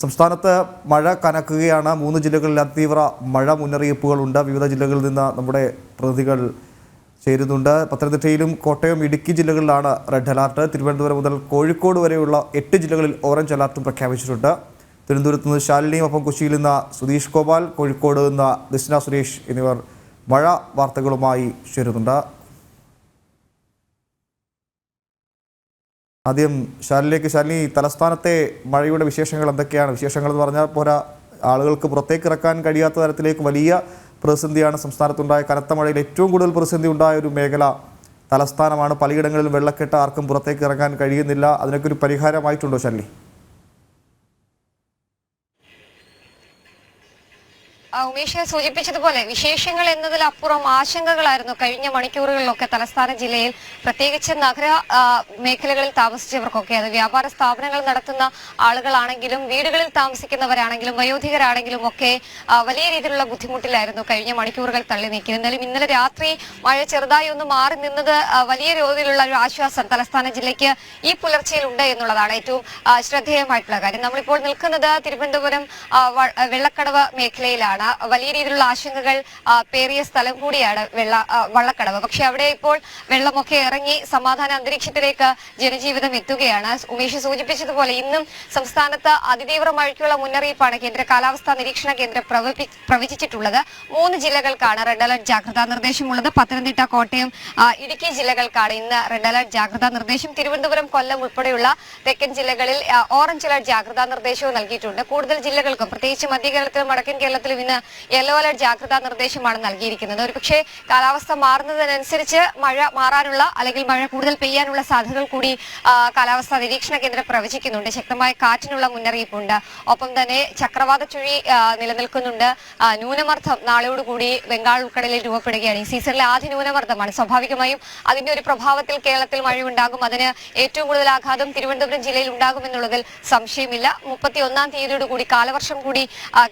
സംസ്ഥാനത്ത് മഴ കനക്കുകയാണ്. മൂന്ന് ജില്ലകളിൽ അതീവ്ര മഴ മുന്നറിയിപ്പുകളുണ്ട് വിവിധ ജില്ലകളിൽ നിന്ന് നമ്മുടെ പ്രതിനിധികൾ ചേരുന്നുണ്ട്. പത്തനംതിട്ടയിലും കോട്ടയം ഇടുക്കി ജില്ലകളിലാണ് റെഡ് അലർട്ട്. തിരുവനന്തപുരം മുതൽ കോഴിക്കോട് വരെയുള്ള എട്ട് ജില്ലകളിൽ ഓറഞ്ച് അലർട്ടും പ്രഖ്യാപിച്ചിട്ടുണ്ട്. തിരുവനന്തപുരത്ത് നിന്ന് ശാലിനിയും ഒപ്പം കൊച്ചിയിൽ നിന്ന് സുധീഷ് ഗോപാൽ കോഴിക്കോട് നിന്ന് ദിസ്ന സുരേഷ് എന്നിവർ മഴ വാർത്തകളുമായി ചേരുന്നുണ്ട്. ആദ്യം ഷാലിലേക്ക് ഷാലിനി തലസ്ഥാനത്തെ മഴയുടെ വിശേഷങ്ങൾ എന്തൊക്കെയാണ്? വിശേഷങ്ങൾ എന്ന് പറഞ്ഞാൽ പോരാ ആളുകൾക്ക് പുറത്തേക്ക് ഇറക്കാൻ കഴിയാത്ത തരത്തിലേക്ക് വലിയ പ്രതിസന്ധിയാണ് സംസ്ഥാനത്തുണ്ടായ. കനത്ത മഴയിൽ ഏറ്റവും കൂടുതൽ പ്രതിസന്ധി ഉണ്ടായ ഒരു മേഖല തലസ്ഥാനമാണ്. പലയിടങ്ങളിലും വെള്ളക്കെട്ട് ആർക്കും പുറത്തേക്ക് ഇറങ്ങാൻ കഴിയുന്നില്ല. അതിനൊക്കെ ഒരു പരിഹാരമായിട്ടുണ്ടോ ശാലിനി ഉമേഷ് സൂചിപ്പിച്ചതുപോലെ വിശേഷങ്ങൾ എന്നതിലപ്പുറം ആശങ്കകളായിരുന്നു കഴിഞ്ഞ മണിക്കൂറുകളിലൊക്കെ തലസ്ഥാന ജില്ലയിൽ. പ്രത്യേകിച്ച് നഗര മേഖലകളിൽ താമസിച്ചവർക്കൊക്കെ. അത് വ്യാപാര സ്ഥാപനങ്ങൾ നടത്തുന്ന ആളുകളാണെങ്കിലും വീടുകളിൽ താമസിക്കുന്നവരാണെങ്കിലും വയോധികരാണെങ്കിലും ഒക്കെ വലിയ രീതിയിലുള്ള ബുദ്ധിമുട്ടിലായിരുന്നു കഴിഞ്ഞ മണിക്കൂറുകൾ തള്ളി നീക്കിയത്. എന്നാലും ഇന്നലെ രാത്രി മഴ ചെറുതായി ഒന്ന് മാറി നിന്നത് വലിയ രീതിയിലുള്ള ഒരു ആശ്വാസം തലസ്ഥാന ജില്ലയ്ക്ക് ഈ പുലർച്ചയിൽ ഉണ്ട് എന്നുള്ളതാണ് ഏറ്റവും ശ്രദ്ധേയമായിട്ടുള്ള കാര്യം. നമ്മളിപ്പോൾ നിൽക്കുന്നത് തിരുവനന്തപുരം വെള്ളക്കടവ് മേഖലയിലാണ്. വലിയ രീതിയിലുള്ള ആശങ്കകൾ പേറിയ സ്ഥലം കൂടിയാണ് വെള്ള വള്ളക്കടവ്. പക്ഷെ അവിടെ ഇപ്പോൾ വെള്ളമൊക്കെ ഇറങ്ങി സമാധാന അന്തരീക്ഷത്തിലേക്ക് ജനജീവിതം എത്തുകയാണ്. ഉമേഷ് സൂചിപ്പിച്ചതുപോലെ ഇന്നും സംസ്ഥാനത്ത് അതിതീവ്ര മഴയ്ക്കുള്ള മുന്നറിയിപ്പാണ് കേന്ദ്ര കാലാവസ്ഥാ നിരീക്ഷണ കേന്ദ്രം പ്രവചിച്ചിട്ടുള്ളത്. മൂന്ന് ജില്ലകൾക്കാണ് റെഡ് അലർട്ട് ജാഗ്രതാ നിർദ്ദേശമുള്ളത്. പത്തനംതിട്ട കോട്ടയം ഇടുക്കി ജില്ലകൾക്കാണ് ഇന്ന് റെഡ് അലർട്ട് ജാഗ്രതാ നിർദ്ദേശം. തിരുവനന്തപുരം കൊല്ലം ഉൾപ്പെടെയുള്ള തെക്കൻ ജില്ലകളിൽ ഓറഞ്ച് അലർട്ട് ജാഗ്രതാ നിർദ്ദേശവും നൽകിയിട്ടുണ്ട്. കൂടുതൽ ജില്ലകൾക്കും പ്രത്യേകിച്ച് മധ്യ കേരളത്തിലും വടക്കൻ കേരളത്തിലും ഇന്ന് യെല്ലോ അലർട്ട് ജാഗ്രതാ നിർദ്ദേശമാണ് നൽകിയിരിക്കുന്നത്. ഒരുപക്ഷെ കാലാവസ്ഥ മാറുന്നതിനനുസരിച്ച് മഴ മാറാനുള്ള അല്ലെങ്കിൽ മഴ കൂടുതൽ പെയ്യാനുള്ള സാധ്യതകൾ കൂടി കാലാവസ്ഥാ നിരീക്ഷണ കേന്ദ്രം പ്രവചിക്കുന്നുണ്ട്. ശക്തമായ കാറ്റിനുള്ള മുന്നറിയിപ്പുണ്ട്. ഒപ്പം തന്നെ ചക്രവാത ചുഴി നിലനിൽക്കുന്നുണ്ട്. ന്യൂനമർദ്ദം നാളെയോടുകൂടി ബംഗാൾ ഉൾക്കടലിൽ രൂപപ്പെടുകയാണ്. ഈ സീസണിലെ ആദ്യ ന്യൂനമർദ്ദമാണ്. സ്വാഭാവികമായും അതിന്റെ ഒരു പ്രഭാവത്തിൽ കേരളത്തിൽ മഴയുണ്ടാകും. അതിന് ഏറ്റവും കൂടുതൽ ആഘാതം തിരുവനന്തപുരം ജില്ലയിൽ ഉണ്ടാകുമെന്നുള്ളതിൽ സംശയമില്ല. മുപ്പത്തി ഒന്നാം തീയതിയോടുകൂടി കാലവർഷം കൂടി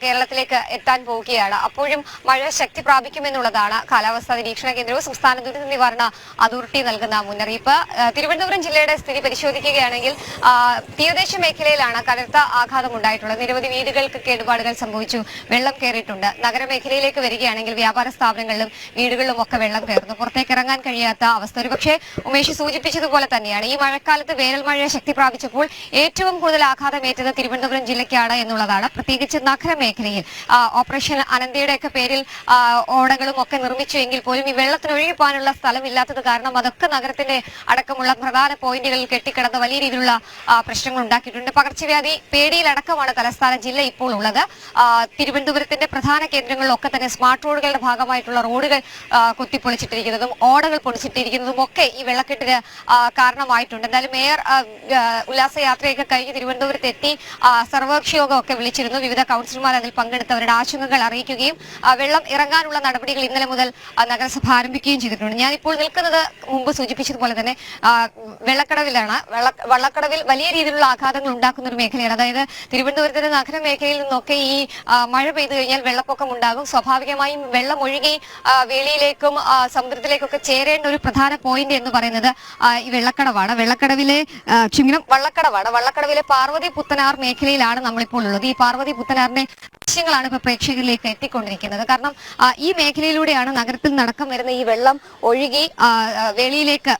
കേരളത്തിലേക്ക് എത്താൻ പോവുകയാണ്. അപ്പോഴും മഴ ശക്തി പ്രാപിക്കുമെന്നുള്ളതാണ് കാലാവസ്ഥാ നിരീക്ഷണ കേന്ദ്രവും സംസ്ഥാന ദുരിത നിവാരണ അതോറിറ്റി നൽകുന്ന മുന്നറിയിപ്പ്. തിരുവനന്തപുരം ജില്ലയുടെ സ്ഥിതി പരിശോധിക്കുകയാണെങ്കിൽ തീരദേശ മേഖലയിലാണ് കനത്ത ആഘാതം ഉണ്ടായിട്ടുള്ളത് നിരവധി വീടുകൾക്ക് കേടുപാടുകൾ സംഭവിച്ചു. വെള്ളം കയറിയിട്ടുണ്ട്. നഗരമേഖലയിലേക്ക് വരികയാണെങ്കിൽ വ്യാപാര സ്ഥാപനങ്ങളിലും വീടുകളിലും ഒക്കെ വെള്ളം കയറുന്നു. പുറത്തേക്ക് ഇറങ്ങാൻ കഴിയാത്ത അവസ്ഥ. ഒരുപക്ഷെ ഉമേഷ് സൂചിപ്പിച്ചതുപോലെ തന്നെയാണ്. ഈ മഴക്കാലത്ത് വേനൽ മഴ ശക്തി പ്രാപിച്ചപ്പോൾ ഏറ്റവും കൂടുതൽ ആഘാതമേറ്റത് തിരുവനന്തപുരം ജില്ലയ്ക്കാണ് എന്നുള്ളതാണ്. പ്രത്യേകിച്ച് നഗരമേഖലയിൽ ഓപ്പറേഷൻ അനന്തയുടെ ഒക്കെ പേരിൽ ഓടകളും ഒക്കെ നിർമ്മിച്ചുവെങ്കിൽ പോലും ഈ വെള്ളത്തിന് ഒഴുകിപ്പോകാനുള്ള സ്ഥലമില്ലാത്തത് കാരണം അതൊക്കെ നഗരത്തിന്റെ അടക്കമുള്ള പ്രധാന പോയിന്റുകളിൽ കെട്ടിക്കിടന്ന് വലിയ രീതിയിലുള്ള പ്രശ്നങ്ങൾ ഉണ്ടാക്കിയിട്ടുണ്ട്. പകർച്ചവ്യാധി പേടിയിലടക്കമാണ് തലസ്ഥാന ജില്ല ഇപ്പോൾ ഉള്ളത്. തിരുവനന്തപുരത്തിന്റെ പ്രധാന കേന്ദ്രങ്ങളിലൊക്കെ തന്നെ സ്മാർട്ട് റോഡുകളുടെ ഭാഗമായിട്ടുള്ള റോഡുകൾ കുത്തിപ്പൊളിച്ചിട്ടിരിക്കുന്നതും ഓടകൾ പൊളിച്ചിട്ടിരിക്കുന്നതും ഒക്കെ ഈ വെള്ളക്കെട്ടിന് കാരണമായിട്ടുണ്ട്. എന്തായാലും മേയർ ഉല്ലാസ യാത്രയൊക്കെ ഉല്ലാസയാത്രയൊക്കെ കഴിഞ്ഞ് തിരുവനന്തപുരത്ത് എത്തി സർവകക്ഷി യോഗമൊക്കെ വിളിച്ചിരുന്നു. വിവിധ കൗൺസിലർമാർ അതിൽ പങ്കെടുത്തവരുടെ ആശങ്കകൾ അറിയിക്കുകയും വെള്ളം ഇറങ്ങാനുള്ള നടപടികൾ ഇന്നലെ മുതൽ നഗരസഭ ആരംഭിക്കുകയും ചെയ്തിട്ടുണ്ട്. ഞാനിപ്പോൾ നിൽക്കുന്നത് മുമ്പ് സൂചിപ്പിച്ചതുപോലെ തന്നെ വെള്ളക്കടവിലാണ്. വള്ളക്കടവിൽ വലിയ രീതിയിലുള്ള ആഘാതങ്ങൾ ഉണ്ടാക്കുന്ന ഒരു മേഖലയാണ്. അതായത് തിരുവനന്തപുരത്തിന്റെ നഗര മേഖലയിൽ നിന്നൊക്കെ ഈ മഴ പെയ്തു കഴിഞ്ഞാൽ വെള്ളപ്പൊക്കം ഉണ്ടാകും. സ്വാഭാവികമായും വെള്ളം ഒഴുകി വേളിയിലേക്കും സമുദ്രത്തിലേക്കൊക്കെ ചേരേണ്ട ഒരു പ്രധാന പോയിന്റ് എന്ന് പറയുന്നത് ഈ വെള്ളക്കടവാണ്. വെള്ളക്കടവിലെ ക്ഷമിക്കണം വള്ളക്കടവാണ്. വള്ളക്കടവിലെ പാർവതി പുത്തനാർ മേഖലയിലാണ് നമ്മളിപ്പോൾ ഉള്ളത്. ഈ പാർവതി പുത്തനാറിനെ ദൃശ്യങ്ങളാണ് ഇപ്പൊ പ്രേക്ഷകരിലേക്ക് എത്തിക്കൊണ്ടിരിക്കുന്നത്. കാരണം ഈ മേഖലയിലൂടെയാണ് നഗരത്തിൽ നടക്കം വരുന്ന ഈ വെള്ളം ഒഴുകി വേളിയിലേക്ക്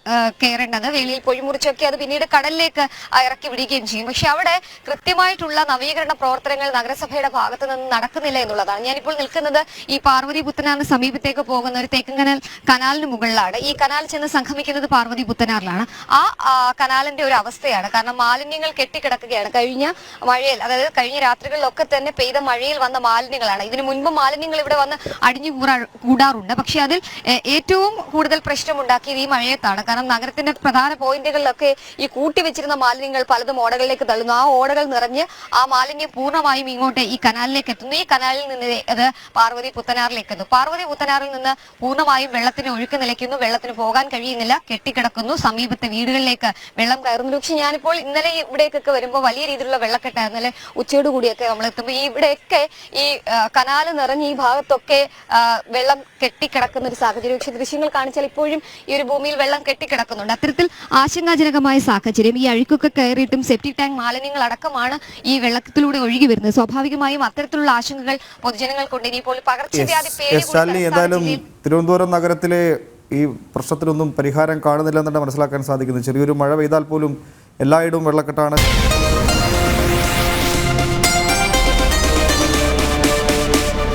കയറേണ്ടത്. വേളിയിൽ പൊഴിമുറിച്ചൊക്കെ അത് പിന്നീട് കടലിലേക്ക് ഇറക്കി വിടുകയും ചെയ്യും. പക്ഷെ അവിടെ കൃത്യമായിട്ടുള്ള നവീകരണ പ്രവർത്തനങ്ങൾ നഗരസഭയുടെ ഭാഗത്ത് നിന്ന് നടക്കുന്നില്ല എന്നുള്ളതാണ്. ഞാനിപ്പോൾ നിൽക്കുന്നത് ഈ പാർവതി പുത്തനാറിന് സമീപത്തേക്ക് പോകുന്ന ഒരു തേക്കങ്കനൽ കനാലിന് മുകളിലാണ്. ഈ കനാൽ ചെന്ന് സംഗമിക്കുന്നത് പാർവതി പുത്തനാറിലാണ്. ആ, കനാലിന്റെ ഒരു അവസ്ഥയാണ്. കാരണം മാലിന്യങ്ങൾ കെട്ടിക്കിടക്കുകയാണ്. കഴിഞ്ഞ മഴയിൽ അതായത് കഴിഞ്ഞ രാത്രികളിലൊക്കെ തന്നെ പെയ്ത മഴയിൽ വന്ന മാലിന്യങ്ങളാണ്. ഇതിനു മുൻപ് മാലിന്യങ്ങൾ ഇവിടെ വന്ന് അടിഞ്ഞു കൂടാറുണ്ട്. പക്ഷെ അതിൽ ഏറ്റവും കൂടുതൽ പ്രശ്നമുണ്ടാക്കിയത് ഈ മഴയത്താണ്. കാരണം നഗരത്തിന്റെ പ്രധാന പോയിന്റുകളിലൊക്കെ ഈ കൂട്ടി വെച്ചിരുന്ന മാലിന്യങ്ങൾ പലതും ഓടകളിലേക്ക് തള്ളുന്നു. ആ ഓടകൾ നിറഞ്ഞ് ആ മാലിന്യം പൂർണമായും ഇങ്ങോട്ട് ഈ കനാലിലേക്ക് എത്തുന്നു. ഈ കനാലിൽ നിന്ന് അത് പാർവതി പുത്തനാറിലേക്ക് എത്തുന്നു. പാർവതി പുത്തനാറിൽ നിന്ന് പൂർണമായും വെള്ളത്തിന് ഒഴുക്ക് നിലയ്ക്കുന്നു. വെള്ളത്തിന് പോകാൻ കഴിയുന്നില്ല. കെട്ടിക്കിടക്കുന്നു. സമീപത്തെ വീടുകളിലേക്ക് വെള്ളം കയറുന്നു. പക്ഷെ ഞാനിപ്പോൾ ഇന്നലെ ഇവിടേക്കൊക്കെ വരുമ്പോൾ വലിയ രീതിയിലുള്ള വെള്ളക്കെട്ടായിരുന്നു അല്ലെ ഉച്ചയോട് കൂടിയൊക്കെ നമ്മൾ എത്തുമ്പോൾ ഇവിടെയൊക്കെ ഈ കനാല് നിറഞ്ഞ് ഈ ഭാഗത്തൊക്കെ വെള്ളം കെട്ടിക്കിടക്കുന്ന ഒരു സാഹചര്യം. പക്ഷെ ദൃശ്യങ്ങൾ കാണിച്ചാൽ ഇപ്പോഴും ഈ ഒരു ഭൂമിയിൽ വെള്ളം കെട്ടിക്കിടക്കുന്നുണ്ട്. അത്തരത്തിൽ ആശങ്കാജനകമായ സാഹചര്യം ഈ അഴുക്കൊക്കെ കയറിയിട്ടും സെപ്റ്റിക് ടാങ്ക് മാലിന്യങ്ങൾ അടക്കമാണ് ഈ വെള്ളത്തിലൂടെ ഒഴുകി വരുന്നത്. സ്വാഭാവികമായും അത്തരത്തിലുള്ള ആശങ്കകൾ പൊതുജനങ്ങൾക്കുണ്ട്. ഇനിയിപ്പോൾ പകർച്ചവ്യാധി തിരുവനന്തപുരം നഗരത്തിലെ ഈ പ്രശ്നത്തിനൊന്നും പരിഹാരം കാണുന്നില്ലെന്നാണ് മനസ്സിലാക്കാൻ സാധിക്കുന്നത് ചെറിയൊരു മഴ പെയ്താൽ പോലും എല്ലായിടവും വെള്ളക്കെട്ടാണ്.